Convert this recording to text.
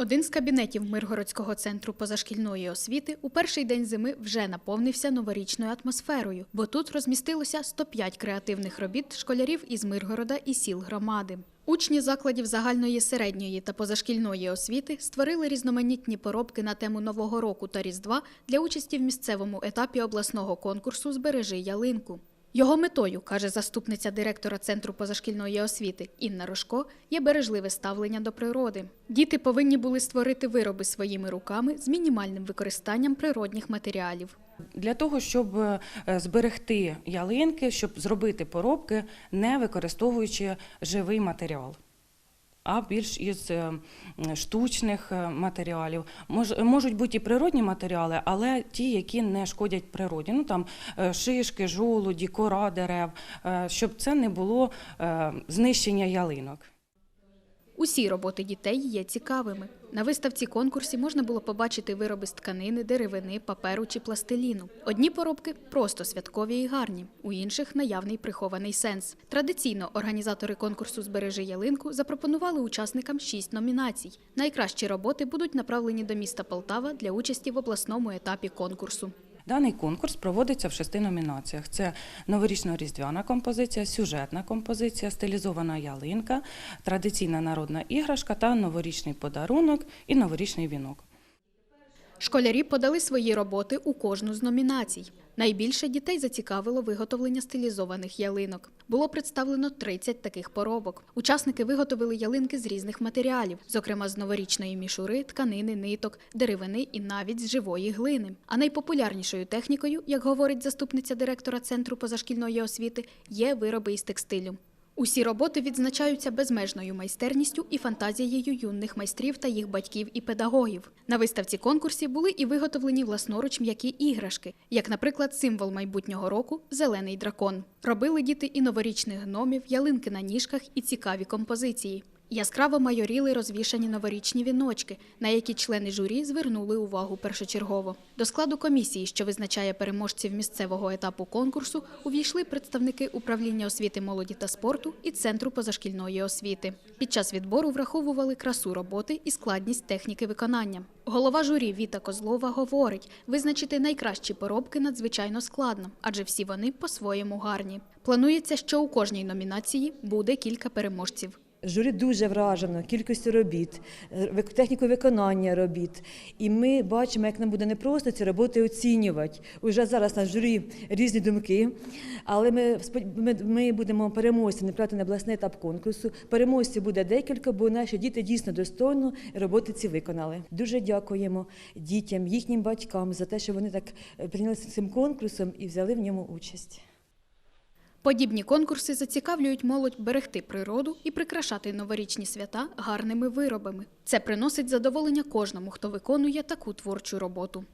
Один з кабінетів Миргородського центру позашкільної освіти у перший день зими вже наповнився новорічною атмосферою, бо тут розмістилося 105 креативних робіт школярів із Миргорода і сіл громади. Учні закладів загальної середньої та позашкільної освіти створили різноманітні поробки на тему Нового року та Різдва для участі в місцевому етапі обласного конкурсу Збережи ялинку. Його метою, каже заступниця директора Центру позашкільної освіти Інна Рожко, є бережливе ставлення до природи. Діти повинні були створити вироби своїми руками з мінімальним використанням природних матеріалів. Для того, щоб е, зберегти ялинки, щоб зробити поробки, не використовуючи живий матеріал. А більш із е, штучних е, матеріалів Мож, можуть бути і природні матеріали, але ті, які не шкодять природі. Ну там е, шишки, жолуді, кора дерев, щоб це не було знищення ялинок. Усі роботи дітей є цікавими. На виставці конкурсі можна було побачити вироби з тканини, деревини, паперу чи пластиліну. Одні поробки просто святкові і гарні, у інших наявний прихований сенс. Традиційно організатори конкурсу Збережи ялинку запропонували учасникам шість номінацій. Найкращі роботи будуть направлені до міста Полтава для участі в обласному етапі конкурсу. Даний конкурс проводиться в шести номінаціях: це новорічно-різдвяна композиція, сюжетна композиція, стилізована ялинка, традиційна народна іграшка та новорічний подарунок і новорічний вінок. Школярі подали свої роботи у кожну з номінацій. Найбільше дітей зацікавило виготовлення стилізованих ялинок. Було представлено 30 таких поробок. Учасники виготовили ялинки з різних матеріалів, зокрема з новорічної мішури, тканини, ниток, деревини і навіть з живої глини. А найпопулярнішою технікою, як говорить заступниця директора центру позашкільної освіти, є вироби із текстилю. Усі роботи відзначаються безмежною майстерністю і фантазією юних майстрів та їх батьків і педагогів. На виставці конкурсі були і виготовлені власноруч м'які іграшки, як, наприклад, символ майбутнього року зелений дракон. Робили діти і новорічних гномів, ялинки на ніжках і цікаві композиції. Яскраво майоріли розвішані новорічні віночки, на які члени журі звернули увагу першочергово. До складу комісії, що визначає переможців місцевого етапу конкурсу, увійшли представники управління освіти молоді та спорту і центру позашкільної освіти. Під час відбору враховували красу роботи і складність техніки виконання. Голова журі Віта Козлова говорить, визначити найкращі поробки надзвичайно складно, адже всі вони по-своєму гарні. Планується, що у кожній номінації буде кілька переможців. Журі дуже вражено кількістю робіт, е, технікою виконання робіт. І ми бачимо, як нам буде непросто ці роботи оцінювати. Уже зараз на журі різні думки, але ми, ми, ми будемо переможцем направити на обласний етап конкурсу. Переможців буде декілька, бо наші діти дійсно достойно роботи ці виконали. Дуже дякуємо дітям, їхнім батькам за те, що вони так е, прийнялися цим конкурсом і взяли в ньому участь. Подібні конкурси зацікавлюють молодь берегти природу і прикрашати новорічні свята гарними виробами. Це приносить задоволення кожному, хто виконує таку творчу роботу.